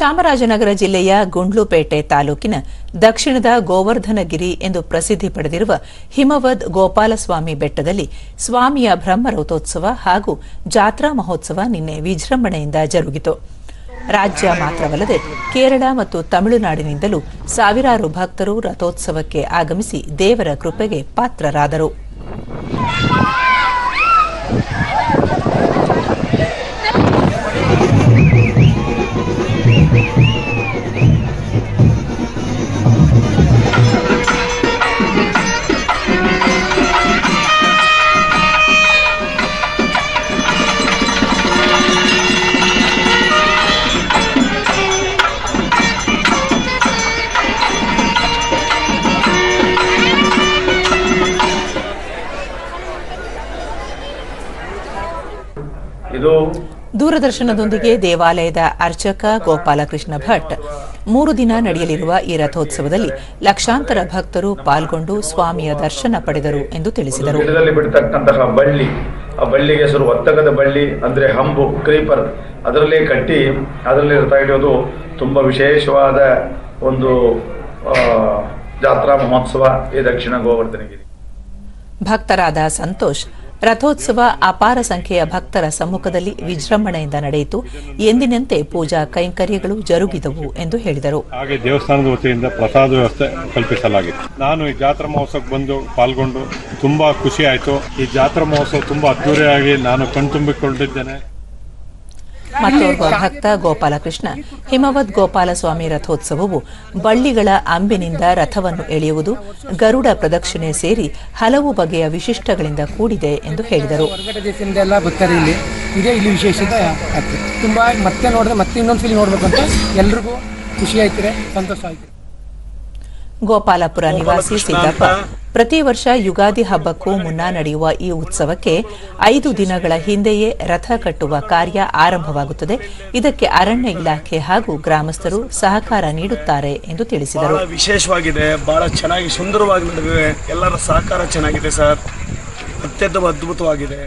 ಚಾಮರಾಜನಗರ ಜಿಲ್ಲೆಯ ಗುಂಡ್ಲುಪೇಟೆ ತಾಲೂಕಿನ ದಕ್ಷಿಣದ ಗೋವರ್ಧನಗಿರಿ ಎಂದು ಪ್ರಸಿದ್ಧಿ ಪಡೆದಿರುವ ಹಿಮವದ್ ಗೋಪಾಲಸ್ವಾಮಿ ಬೆಟ್ಟದಲ್ಲಿ ಸ್ವಾಮಿಯ ಬ್ರಹ್ಮರಥೋತ್ಸವ ಹಾಗೂ ಜಾತ್ರಾ ಮಹೋತ್ಸವ ನಿನ್ನೆ ವಿಜೃಂಭಣೆಯಿಂದ ಜರುಗಿತು. ರಾಜ್ಯ ಮಾತ್ರವಲ್ಲದೆ ಕೇರಳ ಮತ್ತು ತಮಿಳುನಾಡಿನಿಂದಲೂ ಸಾವಿರಾರು ಭಕ್ತರು ರಥೋತ್ಸವಕ್ಕೆ ಆಗಮಿಸಿ ದೇವರ ಕೃಪೆಗೆ ಪಾತ್ರರಾದರು. ಇದು ದೂರದರ್ಶನದೊಂದಿಗೆ ದೇವಾಲಯದ ಅರ್ಚಕ ಗೋಪಾಲಕೃಷ್ಣ ಭಟ್. ಮೂರು ದಿನ ನಡೆಯಲಿರುವ ಈ ರಥೋತ್ಸವದಲ್ಲಿ ಲಕ್ಷಾಂತರ ಭಕ್ತರು ಪಾಲ್ಗೊಂಡು ಸ್ವಾಮಿಯ ದರ್ಶನ ಪಡೆದರು ಎಂದು ತಿಳಿಸಿದರು. ಬಿಡ್ತಕ್ಕಂತಹ ಬಳ್ಳಿ ಆ ಬಳ್ಳಿಗೆ ಹೆಸರು ಒತ್ತಗದ ಬಳ್ಳಿ ಅಂದ್ರೆ ಹಂಬು ಕ್ರೀಪರ್ ಅದರಲ್ಲೇ ಕಟ್ಟಿ ಅದರಲ್ಲಿ ರಥ ತುಂಬಾ ವಿಶೇಷವಾದ ಒಂದು ಜಾತ್ರಾ ಮಹೋತ್ಸವ ಈ ದಕ್ಷಿಣ ಗೋವರ್ಧನಗಿರಿ. ಭಕ್ತರಾದ ಸಂತೋಷ್ ರಥೋತ್ಸವ ಅಪಾರ ಸಂಖ್ಯೆಯ ಭಕ್ತರ ಸಮ್ಮುಖದಲ್ಲಿ ವಿಜೃಂಭಣೆಯಿಂದ ನಡೆಯಿತು. ಎಂದಿನಂತೆ ಪೂಜಾ ಕೈಂಕರ್ಯಗಳು ಜರುಗಿದವು ಎಂದು ಹೇಳಿದರು. ಹಾಗೆ ದೇವಸ್ಥಾನದ ವತಿಯಿಂದ ಪ್ರಸಾದ ವ್ಯವಸ್ಥೆ ಕಲ್ಪಿಸಲಾಗಿದೆ ನಾನು ಈ ಜಾತ್ರಾ ಮಹೋತ್ಸವಕ್ಕೆ ಬಂದು ಪಾಲ್ಗೊಂಡು ತುಂಬಾ ಖುಷಿ ಆಯಿತು. ಈ ಜಾತ್ರಾ ಮಹೋತ್ಸವ ತುಂಬಾ ಅದ್ದೂರಿಯಾಗಿ ನಾನು ಕಣ್ತುಂಬಿಕೊಂಡಿದ್ದೇನೆ. ಮತ್ತೋರ್ವ ಭಕ್ತ ಗೋಪಾಲಕೃಷ್ಣ ಹಿಮವದ್ ಗೋಪಾಲಸ್ವಾಮಿ ರಥೋತ್ಸವವು ಬಳ್ಳಿಗಳ ಅಂಬಿನಿಂದ ರಥವನ್ನು ಎಳೆಯುವುದು, ಗರುಡ ಪ್ರದಕ್ಷಿಣೆ ಸೇರಿ ಹಲವು ಬಗೆಯ ವಿಶಿಷ್ಟಗಳಿಂದ ಕೂಡಿದೆ ಎಂದು ಹೇಳಿದರು. ಇದೇ ವಿಶೇಷತೆ ತುಂಬ ಮತ್ತೆ ನೋಡಿದ್ರೆ ಮತ್ತೆ ಇನ್ನೊಂದ್ಸಲಿ ನೋಡ್ಬೇಕು ಅಂತ ಎಲ್ರಿಗೂ ಖುಷಿ ಆಯ್ತಿದೆ, ಸಂತೋಷ ಆಯ್ತು ಗೋಪಾಲಪುರ ನಿವಾಸಿ ಸಿದ್ದಪ್ಪ. ಪ್ರತಿ ವರ್ಷ ಯುಗಾದಿ ಹಬ್ಬಕ್ಕೂ ಮುನ್ನ ನಡೆಯುವ ಈ ಉತ್ಸವಕ್ಕೆ ಐದು ದಿನಗಳ ಹಿಂದೆಯೇ ರಥ ಕಟ್ಟುವ ಕಾರ್ಯ ಆರಂಭವಾಗುತ್ತದೆ. ಇದಕ್ಕೆ ಅರಣ್ಯ ಇಲಾಖೆ ಹಾಗೂ ಗ್ರಾಮಸ್ಥರು ಸಹಕಾರ ನೀಡುತ್ತಾರೆ ಎಂದು ತಿಳಿಸಿದರು. ವಿಶೇಷವಾಗಿದೆ, ಬಹಳ ಚೆನ್ನಾಗಿ ಸುಂದರವಾಗಿ ನಡೆದಿದೆ. ಎಲ್ಲರ ಸಹಕಾರ ಚೆನ್ನಾಗಿದೆ ಸರ್. ಅತ್ಯಂತ ಅದ್ಭುತವಾಗಿದೆ.